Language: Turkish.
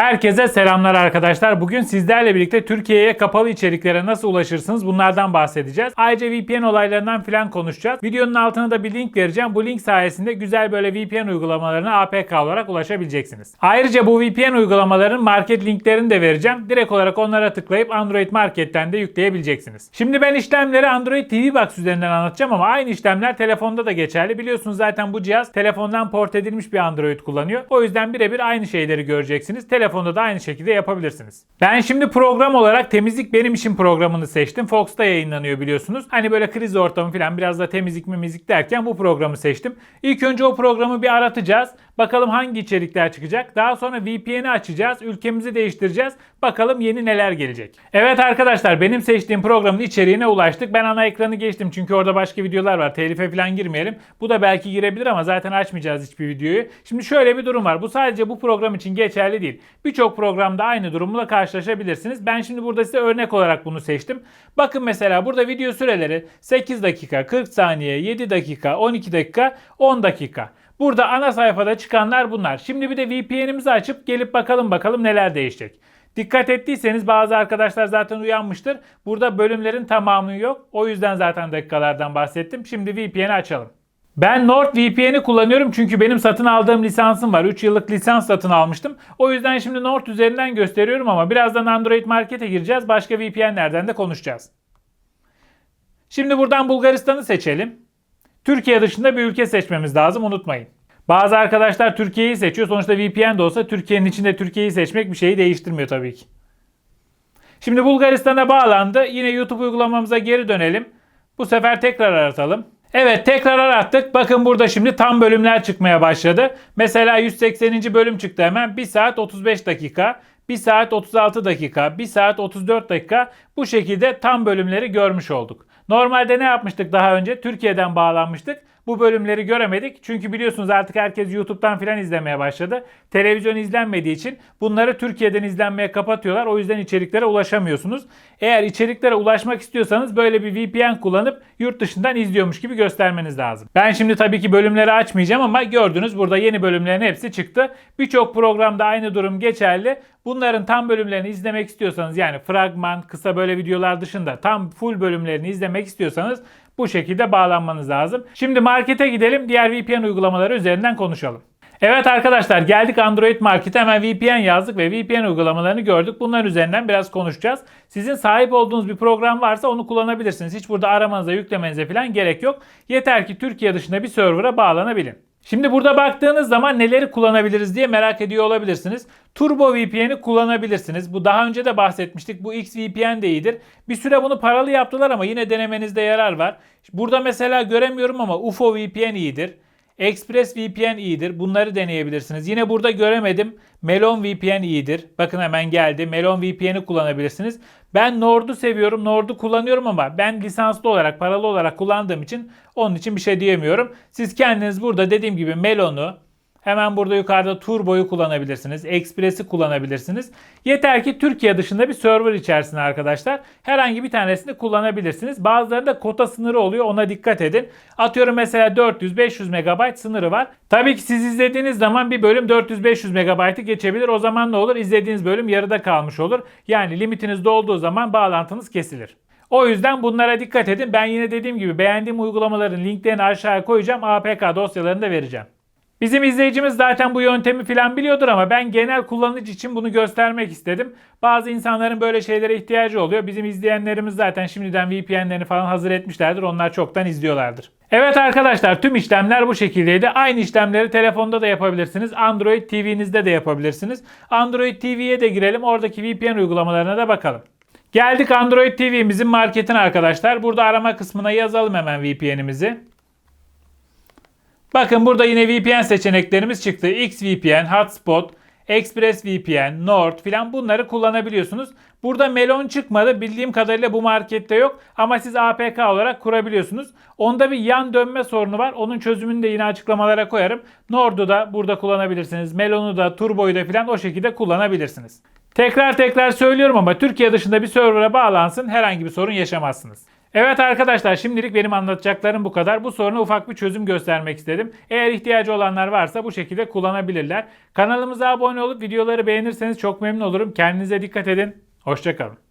Herkese selamlar arkadaşlar. Bugün sizlerle birlikte Türkiye'ye kapalı içeriklere nasıl ulaşırsınız bunlardan bahsedeceğiz. Ayrıca VPN olaylarından filan konuşacağız. Videonun altına da bir link vereceğim. Bu link sayesinde güzel böyle VPN uygulamalarına APK olarak ulaşabileceksiniz. Ayrıca bu VPN uygulamaların market linklerini de vereceğim. Direkt olarak onlara tıklayıp Android Market'ten de yükleyebileceksiniz. Şimdi ben işlemleri Android TV Box üzerinden anlatacağım ama aynı işlemler telefonda da geçerli. Biliyorsunuz zaten bu cihaz telefondan port edilmiş bir Android kullanıyor. O yüzden birebir aynı şeyleri göreceksiniz. Telefonda da aynı şekilde yapabilirsiniz. Ben şimdi program olarak temizlik benim işim programını seçtim. Fox'ta yayınlanıyor biliyorsunuz. Hani böyle kriz ortamı falan biraz da temizlik mi müzik derken bu programı seçtim. İlk önce o programı bir aratacağız. Bakalım hangi içerikler çıkacak. Daha sonra VPN'i açacağız. Ülkemizi değiştireceğiz. Bakalım yeni neler gelecek. Evet arkadaşlar benim seçtiğim programın içeriğine ulaştık. Ben ana ekranı geçtim çünkü orada başka videolar var. Telife falan girmeyelim. Bu da belki girebilir ama zaten açmayacağız hiçbir videoyu. Şimdi şöyle bir durum var. Bu sadece bu program için geçerli değil. Birçok programda aynı durumla karşılaşabilirsiniz. Ben şimdi burada size örnek olarak bunu seçtim. Bakın mesela burada video süreleri 8 dakika, 40 saniye, 7 dakika, 12 dakika, 10 dakika. Burada ana sayfada çıkanlar bunlar. Şimdi bir de VPN'imizi açıp gelip bakalım bakalım neler değişecek. Dikkat ettiyseniz bazı arkadaşlar zaten uyanmıştır. Burada bölümlerin tamamı yok. O yüzden zaten dakikalardan bahsettim. Şimdi VPN'i açalım. Ben NordVPN'i kullanıyorum çünkü benim satın aldığım lisansım var. 3 yıllık lisans satın almıştım. O yüzden şimdi Nord üzerinden gösteriyorum ama birazdan Android Market'e gireceğiz. Başka VPN'lerden de konuşacağız. Şimdi buradan Bulgaristan'ı seçelim. Türkiye dışında bir ülke seçmemiz lazım unutmayın. Bazı arkadaşlar Türkiye'yi seçiyor. Sonuçta VPN de olsa Türkiye'nin içinde Türkiye'yi seçmek bir şeyi değiştirmiyor tabii ki. Şimdi Bulgaristan'a bağlandı. Yine YouTube uygulamamıza geri dönelim. Bu sefer tekrar aratalım. Evet tekrar arattık. Bakın burada şimdi tam bölümler çıkmaya başladı. Mesela 180. bölüm çıktı hemen. 1 saat 35 dakika. 1 saat 36 dakika, 1 saat 34 dakika bu şekilde tam bölümleri görmüş olduk. Normalde ne yapmıştık daha önce? Türkiye'den bağlanmıştık. Bu bölümleri göremedik. Çünkü biliyorsunuz artık herkes YouTube'dan filan izlemeye başladı. Televizyon izlenmediği için bunları Türkiye'den izlenmeye kapatıyorlar. O yüzden içeriklere ulaşamıyorsunuz. Eğer içeriklere ulaşmak istiyorsanız böyle bir VPN kullanıp yurt dışından izliyormuş gibi göstermeniz lazım. Ben şimdi tabii ki bölümleri açmayacağım ama gördünüz burada yeni bölümlerin hepsi çıktı. Birçok programda aynı durum geçerli. Bunların tam bölümlerini izlemek istiyorsanız yani fragman, kısa böyle videolar dışında tam full bölümlerini izlemek istiyorsanız bu şekilde bağlanmanız lazım. Şimdi markete gidelim. Diğer VPN uygulamaları üzerinden konuşalım. Evet arkadaşlar geldik Android Market'e hemen VPN yazdık ve VPN uygulamalarını gördük. Bunların üzerinden biraz konuşacağız. Sizin sahip olduğunuz bir program varsa onu kullanabilirsiniz. Hiç burada aramanıza yüklemenize falan gerek yok. Yeter ki Türkiye dışında bir server'a bağlanabilin. Şimdi burada baktığınız zaman neleri kullanabiliriz diye merak ediyor olabilirsiniz. Turbo VPN'i kullanabilirsiniz. Bu daha önce de bahsetmiştik. Bu XVPN de iyidir. Bir süre bunu paralı yaptılar ama yine denemenizde yarar var. Burada mesela göremiyorum ama UFO VPN iyidir. Express VPN iyidir. Bunları deneyebilirsiniz. Yine burada göremedim. Melon VPN iyidir. Bakın hemen geldi. Melon VPN'i kullanabilirsiniz. Ben Nord'u seviyorum. Nord'u kullanıyorum ama ben lisanslı olarak, paralı olarak kullandığım için onun için bir şey diyemiyorum. Siz kendiniz burada dediğim gibi Melon'u, Hemen burada yukarıda Turbo'yu kullanabilirsiniz. Express'i kullanabilirsiniz. Yeter ki Türkiye dışında bir server içerisinde arkadaşlar. Herhangi bir tanesini kullanabilirsiniz. Bazılarında kota sınırı oluyor. Ona dikkat edin. Atıyorum mesela 400-500 MB sınırı var. Tabii ki siz izlediğiniz zaman bir bölüm 400-500 MB'ı geçebilir. O zaman ne olur? İzlediğiniz bölüm yarıda kalmış olur. Yani limitiniz dolduğu zaman bağlantınız kesilir. O yüzden bunlara dikkat edin. Ben yine dediğim gibi beğendiğim uygulamaların linklerini aşağıya koyacağım. APK dosyalarını da vereceğim. Bizim izleyicimiz zaten bu yöntemi filan biliyordur ama ben genel kullanıcı için bunu göstermek istedim. Bazı insanların böyle şeylere ihtiyacı oluyor. Bizim izleyenlerimiz zaten şimdiden VPN'lerini falan hazır etmişlerdir. Onlar çoktan izliyorlardır. Evet arkadaşlar tüm işlemler bu şekildeydi. Aynı işlemleri telefonda da yapabilirsiniz. Android TV'nizde de yapabilirsiniz. Android TV'ye de girelim. Oradaki VPN uygulamalarına da bakalım. Geldik Android TV'mizin marketine arkadaşlar. Burada arama kısmına yazalım hemen VPN'imizi. Bakın burada yine VPN seçeneklerimiz çıktı. XVPN, Hotspot, ExpressVPN, Nord filan bunları kullanabiliyorsunuz. Burada Melon çıkmadı. Bildiğim kadarıyla bu markette yok. Ama siz APK olarak kurabiliyorsunuz. Onda bir yan dönme sorunu var. Onun çözümünü de yine açıklamalara koyarım. Nord'u da burada kullanabilirsiniz. Melon'u da, Turbo'yu da filan o şekilde kullanabilirsiniz. Tekrar tekrar söylüyorum ama Türkiye dışında bir server'a bağlansın herhangi bir sorun yaşamazsınız. Evet arkadaşlar şimdilik benim anlatacaklarım bu kadar. Bu soruna ufak bir çözüm göstermek istedim. Eğer ihtiyacı olanlar varsa bu şekilde kullanabilirler. Kanalımıza abone olup videoları beğenirseniz çok memnun olurum. Kendinize dikkat edin. Hoşçakalın.